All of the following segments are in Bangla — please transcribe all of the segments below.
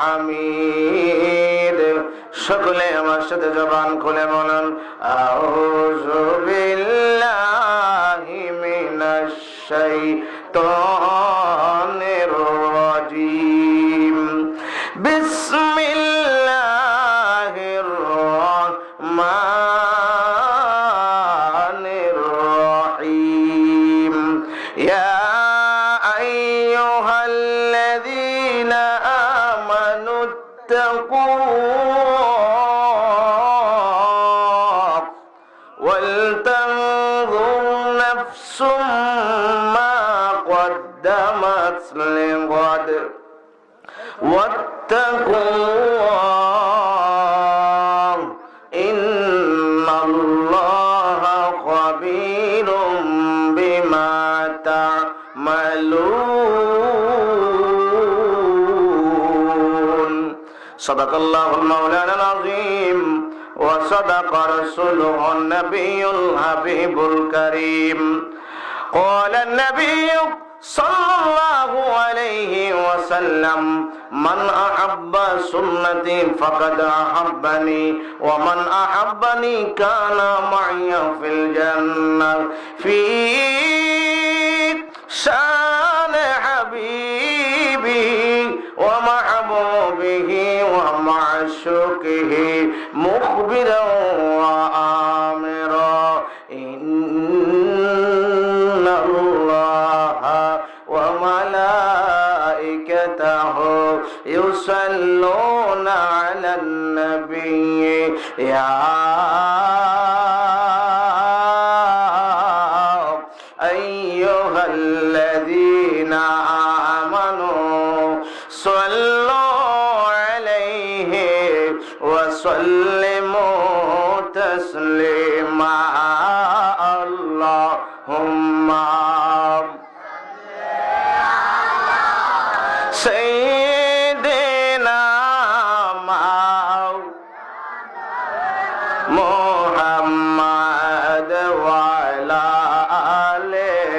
হামিদ সকলে আমার সাথে জবান খুলে বলুন আউযু বিল্লাহি ولتنظر نفس ما قدمت لغد. واتقوا الله إن الله خبير بما تعملون. صدق الله العظيم وصدق رسوله النبي الحبيب الكريم. قال النبي صلى الله عليه وسلم من أحب سنتي فقد أحبني ومن أحبني كان معي في الجنة في شأن حبيبي. ومحبوبه ومعشوقه مخبرا وآمرا. إن الله وملائكته يصلون على النبي. يا وعلى آله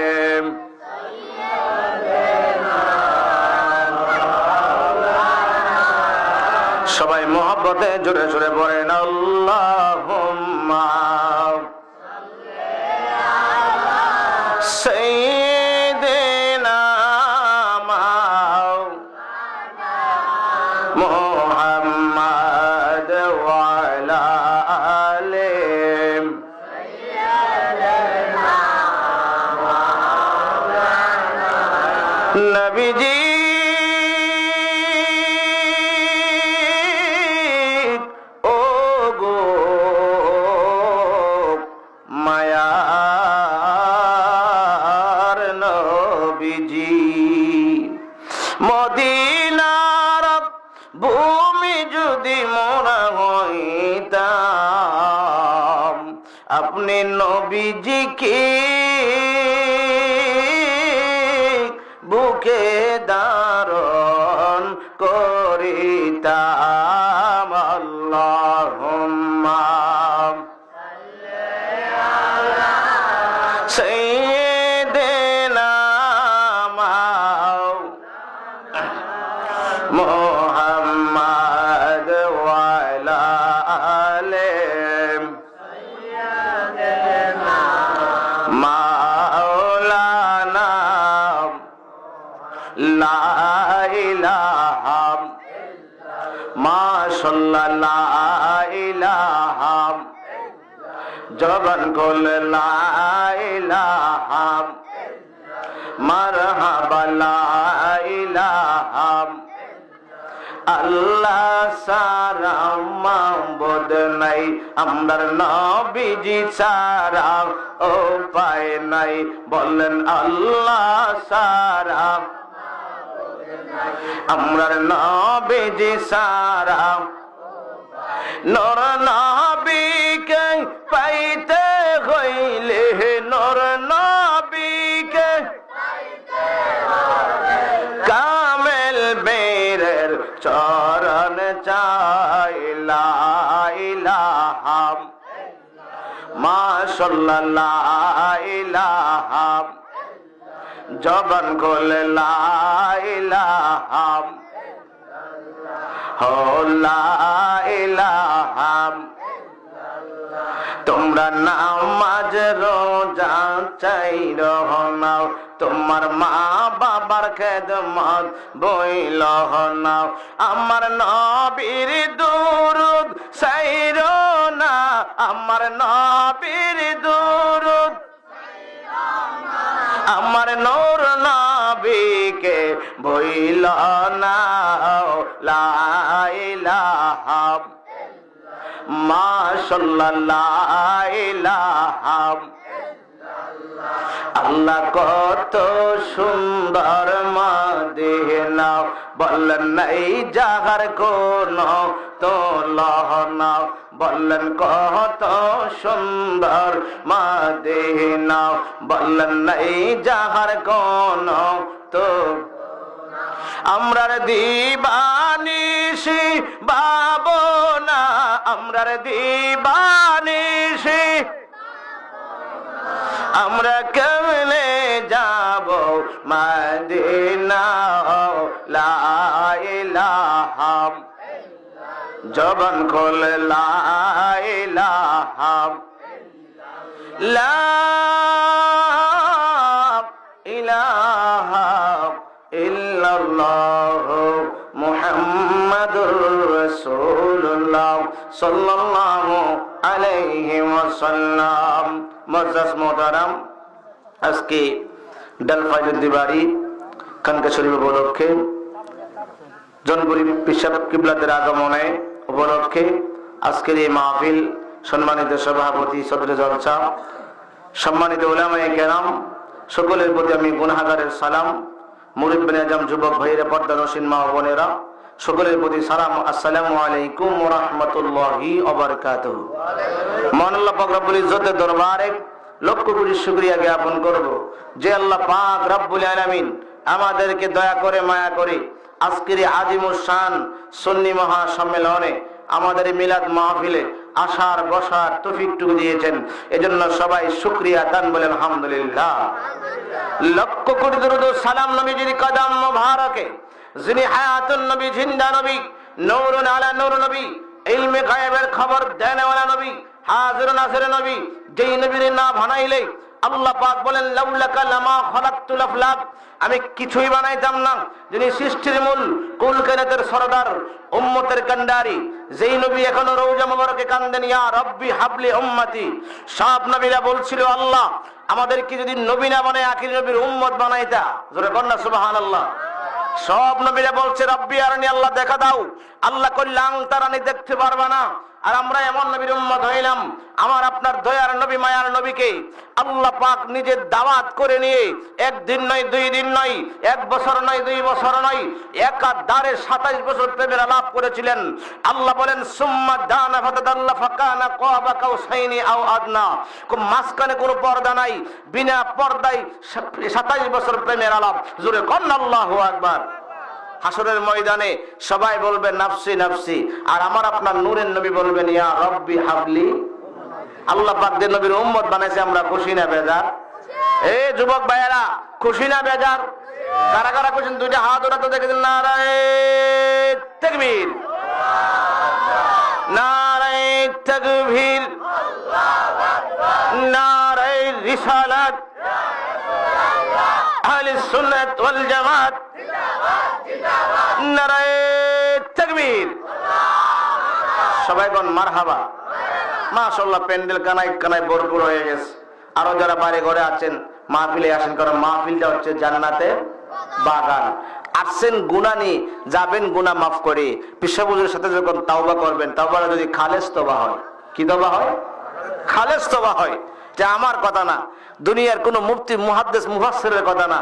সবাই মোহাব্বতে জোরে জোরে পড়েন আল্লাহুম্মা নবীজি আল্লাহুম্মা জবান কল লা ইলাহা মারহাবা আল্লাহ সারা মাবুদ নাই, আমরার নবীজি সারা ও পায় নাই। বলেন আল্লাহ সারা আমরার নবীজি সারা নর নবীকে পাইতে হইলে নর নবীকে কামেল বেরের চরণ চাইলাম মাশাল্লাহ জবান খোলে লাইলাহাম তোমরা নামাজ রোজা চাই নাও। তোমার মা বাবার খেদমত বইল নাও। আমার নবীর দুরুদ সাইর না। আমার নবীর দুরুদ। আমার নূর নবীকে বইল না লা ইলাহা মাশাল্লাহ আল্লাহ কত সুন্দর মাদিনা, বললেন নাই যাহার কোন লহনা বললেন, কত সুন্দর মাদিনা, বললেন নাই যাহার কোন তো আমরার দিবানিসি বাবনা, আমরার দিবানিসি আমরা কেমনে যাব? মদিনা লা ইলাহা। জবান খোল লা ইলাহা। লা ইলাহা ইল্লাল্লাহ মুহাম্মাদুর আজকে খানকা শরীফ উপলক্ষে পিসাব কিবলাদের আগমনে উপলক্ষে আজকের এই মাহফিল সম্মানিত সভাপতি সদর জলসা, সম্মানিত ওলামায়ে কেরাম, সকলের প্রতি আমি গুনাহাগারের সালাম। মুরিব্বিন আজম যুবক ভাইয়েরা, পর্দা নসীন মা বোনেরা সকলের প্রতি সালাম, আসসালামু আলাইকুম রাহমাতুল্লাহি ইজ্জতের দরবারে লক্ষ কোটি শুকরিয়া জ্ঞাপন করব। যে আল্লাহ পাক রব্বুল আলামিন আমাদেরকে দয়া করে, মায়া করে আজকের শান সুন্নি মহা সম্মেলনে আমাদের মিলাদ মাহফিলে আসার, বসার তফিকটুকু দিয়েছেন। এজন্য সবাই শুক্রিয়া দান বলেন আলহামদুলিল্লাহ লক্ষ কোটি দরুদ সালাম নবীজির কদম মুবারকে যিনি হায়াতুন নবী, জিন্দা নবী, নূরুন আলা নূর নবী, ইলমে গায়েবের খবর দেনেওয়ালা নবী, হাজির নাসির নবী, যেই নবীর না বানাইলে আল্লাহ পাক বলেন, লাউলাকা লামা খালাকতুল আফলাক। আমি কিছুই বানাইতাম না। যিনি সৃষ্টির মূল কুল কায়নাতের সরদার, উম্মতের কান্ডারি যেই নবী এখনও রওজা মুবারকে কান্দেন, ইয়া রব্বি হাবলি উম্মতি। সব নবীরা বলছিল, আল্লাহ, আমাদেরকে যদি নবী না বানায়, আখির নবীর উম্মত বানাইতা। জোরে কন্যা সুবহানাল্লাহ। সব নবীরা বলছে রব্বি আরানি আল্লাহ দেখা দাও। আল্লাহ কল্যাণ তারানি দেখতে পারবা না। আর আমরা এমন নবীর উম্মত হইলাম, আমার আপনার দয়ার নবী, মায়ার নবীকে আল্লাহ পাক নিজের দাওয়াত করে নিয়ে, একদিন নয়, দুই দিন নয়, এক বছর নয়, দুই বছর নয়, একাধারে সাতাইশ বছর প্রেমের আলাপ করেছিলেন। আল্লাহ বলেন, সুম্মা দানা ফাতাদাল্লা ফাকানা কাবা কাউসাইনি আও আদনা। কোন মাঝখানে কোনো পর্দা নাই, বিনা পর্দায় সাতাইশ বছর প্রেমের আলাপ। জোরে কন্যা আল্লাহু আকবার। হাসরের ময়দানে সবাই বলবে, নাফসি নাফসি। আর আমার আপনার নূরের নবী বলবেন, ইয়া রব্বি হাবলি। আল্লাহ পাক যে নবীর উম্মত বানাইছে, আমরা খুশি না, বেজার? এ যুবক ভাইয়েরা, খুশি না, বেজার? কারা কারা খুশি? দুইটা হাত ওরা তো দেখে দিন নারায় তাকবীর। নারায় তাকবীর। নারায় রিসালাত। আহলে সুন্নাত ওয়াল জামাত। নারায় মাশাআল্লাহ, প্যান্ডেল কানায় কানায় ভরপুর হয়ে গেছে। আরও যারা বাড়ি ঘরে আছেন, মাহফিলে আসেন কারণ মাহফিলটা হচ্ছে বাগান। আসছেন যাবেন মাফ করে। পিসাবুজের সাথে যখন তাওবা করবেন, তাওবাটা যদি খালেস তবা হয়, কি তবা হয়? খালেস তবা হয়। যে আমার কথা না, দুনিয়ার কোনো মুফতি, মুহাদ্দেস, মুফাসসিরের কথা না।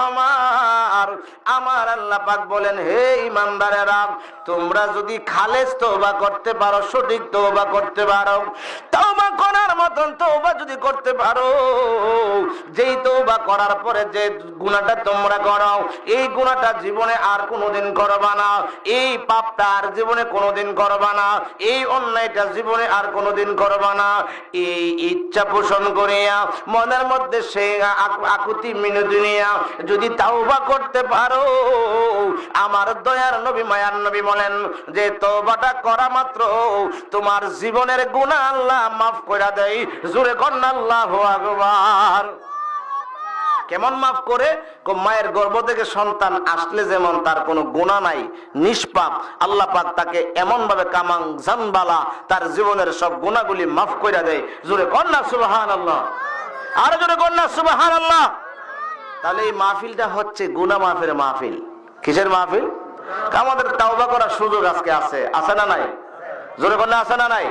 আল্লাহ পাক বলেন, হে ইমানদারেরা, তোমরা যদি খালেজ তওবা করতে পারো, সঠিক তওবা করতে পারো করার মতন তওবা যদি করতে পারো। যেই করার পরে যে গুনাহটা তোমরা এই গুনাহটা জীবনে আর কোনোদিন করবা না। এই পাপটা আর জীবনে কোনোদিন করবা না। এই অন্যায়টা জীবনে আর কোনোদিন করবা না। এই ইচ্ছা পোষণ করিয়া, মনের মধ্যে সে আকুতি মিনতি যদি তাওবা করতে পারো, আমার দয়ার নবী, মায়ার নবী বলেন যে, তওবাটা করা মাত্র। তোমার জীবনের গুনাহ আল্লাহ মাফ করে দেয়। জোরে কন্যা আল্লাহু আকবার। কেমন মাফ করে? মায়ের গর্ভ থেকে সন্তান আসলে যেমন তার কোনো গুণা নাই, নিষ্পাপ, আল্লাহ পাক তাকে এমন ভাবে কামাং জানবালা, তার জীবনের সব গুণাগুলি মাফ করে দেয়। জোরে কন্যা সুবাহান আল্লাহ আর জোরে কন্যা সুবাহান আল্লাহ তাহলে এই মাহফিলটা হচ্ছে গুনা মাহফিল মাহফিল। কিসের মাহফিল? আমাদের তাওবা করার সুযোগ আজকে আছে। আছে না নাই? জোরে কন্যা আছে না নাই?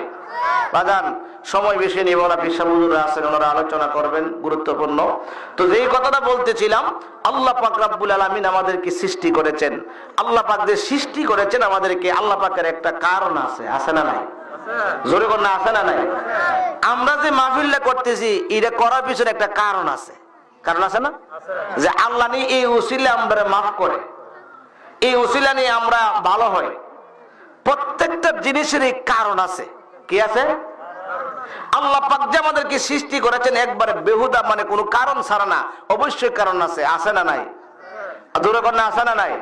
বাজান, সময় বেশি নিব না পিসাবুজুরা আছেন, ওনারা আলোচনা করবেন, গুরুত্বপূর্ণ। তো যেই কথাটা বলতেছিলাম, আল্লাহ পাক রাব্বুল আলামিন আমাদেরকে সৃষ্টি করেছেন। আল্লাহ পাক যে সৃষ্টি করেছেন, আমাদেরকে আল্লাহ পাকের একটা কারণ আছে আছে না নাই? জোরে কন্যা আছে না নাই? আমরা যে মাহফিলটা করতেছি, এটা করার পিছনে একটা কারণ আছে। কারণ আছে না? যে আল্লাহ নিয়ে এই আমরা মাফ করে। এই উসিলা নিয়ে আমরা ভালো হয়। প্রত্যেকটা জিনিসেরই কারণ আছে। কি আছে? আল্লাহ পাক যে আমাদেরকে সৃষ্টি করেছেন একবারে বেহুদা মানে কোনো কারণ ছাড়া না। অবশ্যই কারণ আছে আছে না নাই? দূরে কন্যা আছে না নাই?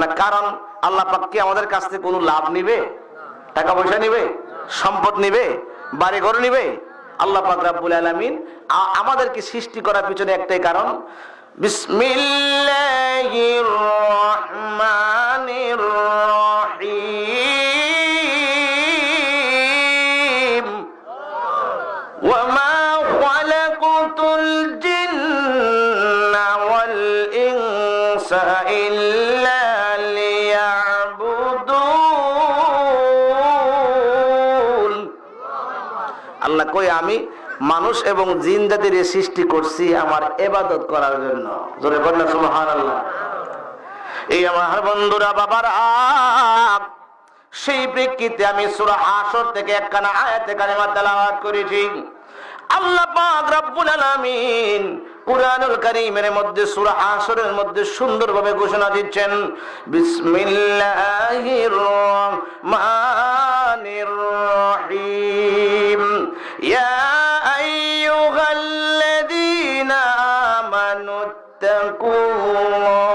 না, কারণ আল্লাহ পাক কি আমাদের কাছ থেকে কোনো লাভ নিবে? টাকা পয়সা নিবে? সম্পদ নিবে? বাড়ি ঘর নিবে? আল্লাহ পাক রাব্বুল আলামিন আমাদেরকে সৃষ্টি করার পিছনে একটাই কারণ, বিসমিল্লাহির রহমানির রহিম। আমি মানুষ এবং জিন জাতির সৃষ্টি করছি আমার এবাদত করার জন্য। জোরে সুবহান আল্লাহ এই আমার বন্ধুরা, বাবার আপ সেই প্রেক্ষিতে আমি সূরা হাসর থেকে একখানা আয়াতে কারিমা তেলাওয়াত করেছি। আল্লাহ পাক রব্বুল আলামিন কুরআনুল কারীমের মধ্যে, সূরা হাসরের মধ্যে সুন্দরভাবে ঘোষণা দিচ্ছেন, বিসমিল্লাহির রহমানির রহিম। ইয়া আইয়ুহাল্লাযীনা আমানু ইত্তাকুল্লাহ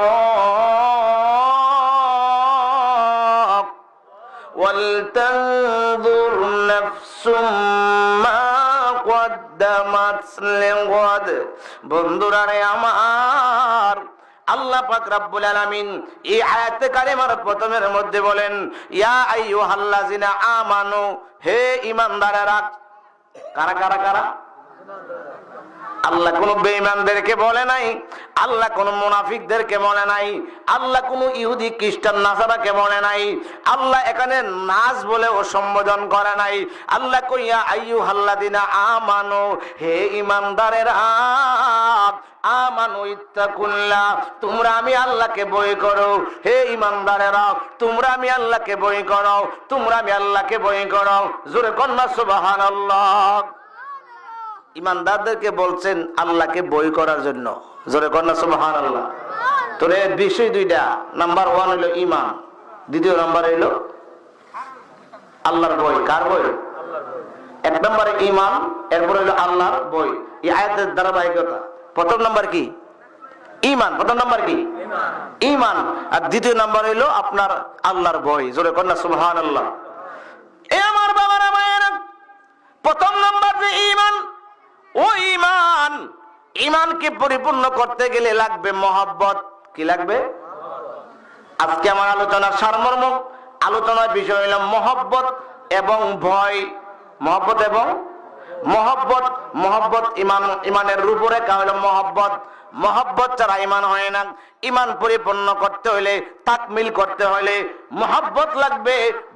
ولتنظر نفس ما قدمت لغد বন্ধুরা রে আমার আল্লাহ পাক রাব্বুল আলামিন এই আয়াতে কারিমার প্রথমের মধ্যে বলেন ইয়া আইয়ুহাল্লাযিনা আমানু হে ঈমানদারেরা কারা কারা কারা? আল্লাহ কোন বেঈমানদেরকে বলে নাই, আল্লাহ কোন মুনাফিকদেরকে বলে নাই, আল্লাহ কোন ইহুদি, খ্রিস্টান, নাসারাকে বলে নাই, আল্লাহ এখানে নাচ বলে ও সম্বোধন করে নাই, আল্লাহ কইয়া আইয়ু হাল্লাদিনা আমানো, হে ইমানদারের তোমরা আমি আল্লাহকে বই হে তোমরা আমি আল্লাহকে তোমরা আমি বই সুবহানাল্লাহ। ইমানদারদেরকে বলছেন আল্লাহকে বই করার জন্য। জোরে কন্যা সুবহান আল্লাহ তোরে বিষয় দুইটা। নাম্বার ওয়ান হইল ইমান। দ্বিতীয় নাম্বার হইল আল্লাহর বই। কার বই? এক নম্বরে ইমান, এরপর হইল আল্লাহর বই। এই আয়াতের ধারাবাহিকতা। প্রথম নাম্বার কি? ইমান। প্রথম নাম্বার কি? ইমান। আর দ্বিতীয় নাম্বার হইল আপনার আল্লাহর বই জোরে কন্যা সুবহান আল্লাহ এ আমার বাবারা মায়েরা প্রথম নাম্বার যে ইমান, ও ইমান, ইমানকে পরিপূর্ণ করতে গেলে লাগবে মহব্বত। কি লাগবে? আজকে আমার আলোচনার সারমর্ম, আলোচনার বিষয় হইল মহব্বত এবং ভয়। মহব্বত এবং মহব্বত মহব্বত ইমান ইমানের রূপরেখা হলো মহব্বত। মহব্বত ছাড়া ইমান হয় না। ইমান পরিপূর্ণ করতে হইলে তাকমিল করতে হইলে মহব্বত লাগবে,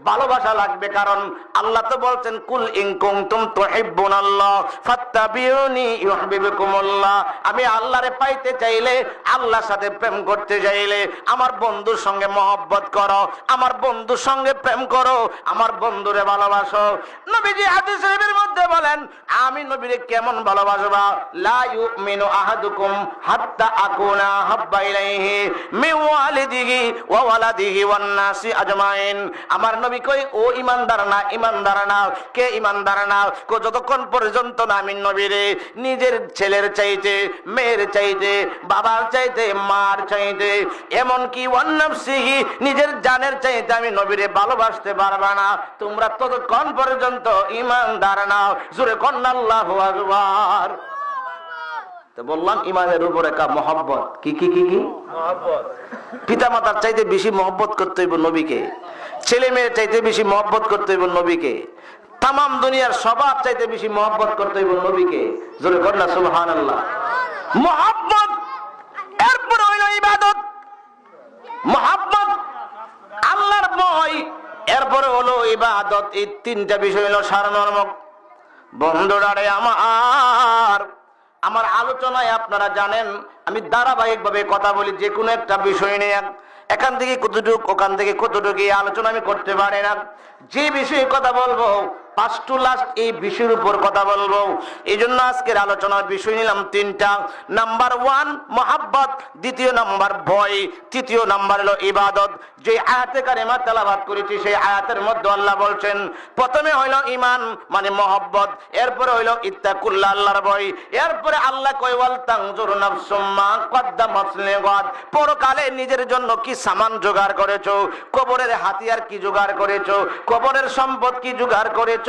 ভালোবাসা লাগবে। কারণ আল্লাহ তো বলছেন, কুল ইন কুনতুম তুহিব্বুনাল্লাহ, ফাত্তাবিউনি ইউহিব্বুকুমুল্লাহ। আমি আল্লাহরে পাইতে চাইলে, আল্লাহর সাথে প্রেম করতে চাইলে আমার বন্ধুর সঙ্গে মহব্বত করো, আমার বন্ধুর সঙ্গে প্রেম করো, আমার বন্ধুরে ভালোবাসো। নবীজি হাদিস শরীফের মধ্যে বলেন, আমি নবীরে কেমন ভালোবাসবা? লা ইউমিনু আহাদুকুম ওয়ান আমার নবী কই ও ইমানদার না ইমানদার না, কে ইমানদার না? কো যতক্ষণ পর্যন্ত না আমি নবীরে নিজের ছেলের চাইতে, মেয়ের চাইতে, বাবার চাইতে, মার চাইতে, এমন কি ওয়ান্নাফসিহি নিজের জানের চাইতে আমি নবীরে ভালোবাসতে পারবা না? তোমরা ততক্ষণ পর্যন্ত ইমানদার না। জোরে কন্যা আল্লাহু আকবার। বললাম ইমানের উপরে মহব্বত? কি কি কি কি? পিতা মাতার চাইতে বেশি মহব্বত করতে হইব নবীকে। ছেলে মেয়ের চাইতে বেশি মহব্বত করতে হইব নবীকে। তামাম দুনিয়ার সবার চাইতে বেশি মহব্বত করতে হইব নবীকে। জোরে কর না সুবহান আল্লাহ মহব্বত এরপর হইল ইবাদত। মহাব্বত আল্লাহর ভয়। এরপরে হলো ইবাদত। এই তিনটা বিষয় হলো বন্ধুরারে আমার। আমার আলোচনায় আপনারা জানেন, আমি ধারাবাহিক ভাবে কথা বলি যে কোনো একটা বিষয় নিয়ে। এখান থেকে কতটুকু, ওখান থেকে কতটুকু আলোচনা আমি করতে পারি না। যে বিষয়ে কথা বলব ফার্স্ট টু লাস্ট এই বিষয়ের উপর কথা বলব। এই জন্য আজকের আলোচনার বিষয় নিলাম তিনটা। নাম্বার ওয়ান দ্বিতীয় নাম্বার, ভয়। তৃতীয় নাম্বার হলো ইবাদত। যে আয়াতে কারিমা তেলাবাদ করেছি, সেই আয়াতের মধ্যে আল্লাহ বলছেন, প্রথমে হইল ইমান মানে মহব্বত। এরপরে হইল ইত্তাকুল্লা আল্লাহর ভয়। এরপরে আল্লাহ কয়ওয়াল তাংজুর কদ্দামাত লিগাদ পরকালে নিজের জন্য কি সামান জোগাড় করেছ? কবরের হাতিয়ার কি জোগাড় করেছ? কবরের সম্পদ কি জোগাড় করেছ?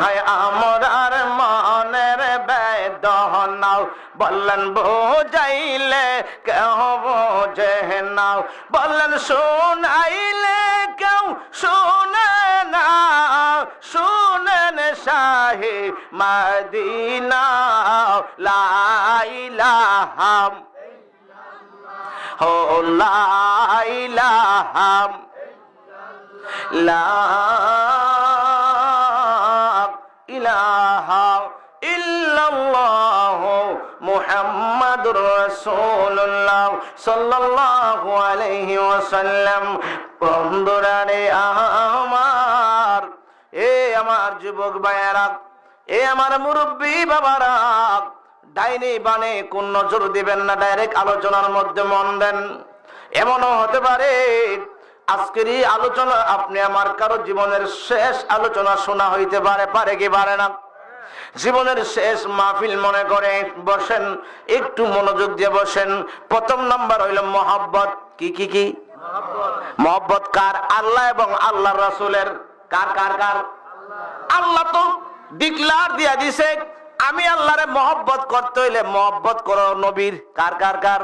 হায় মনের বেদনাও বললেন, বোঝাইলে কেহ বোঝে নাও। বললেন, শোনাইলে কেউ শুনে না শুনেন শাহে মদিনা লাইলাহাম হো লাইলাহাম লা ইলাহা ইল্লাল্লাহ মুহাম্মাদুর আমার যুবক ভাইয়েরা, এ আমার মুরব্বী বাবারা, ডাইনি বানে কোন নজর দিবেন না, ডাইরেক্ট আলোচনার মধ্যে মন দেন। এমনও হতে পারে আজকের আলোচনা, আপনি আমার কারও জীবনের শেষ আলোচনা শোনা হইতে পারে পারে কি পারে না? জীবনের শেষ মাহফিল মনে করে বসেন, একটু মনোযোগ দিয়ে বসেন। প্রথম নাম্বার হইল মহাব্বত। কি কি কি? মহব্বত কার? আল্লাহ এবং আল্লাহ রাসূলের। কার কার কার? আল্লাহ তো ডিক্লার দিয়া দিছে, আমি আল্লাহরে মহব্বত করতে হইলে মহব্বত করো নবীর। কার কার কার?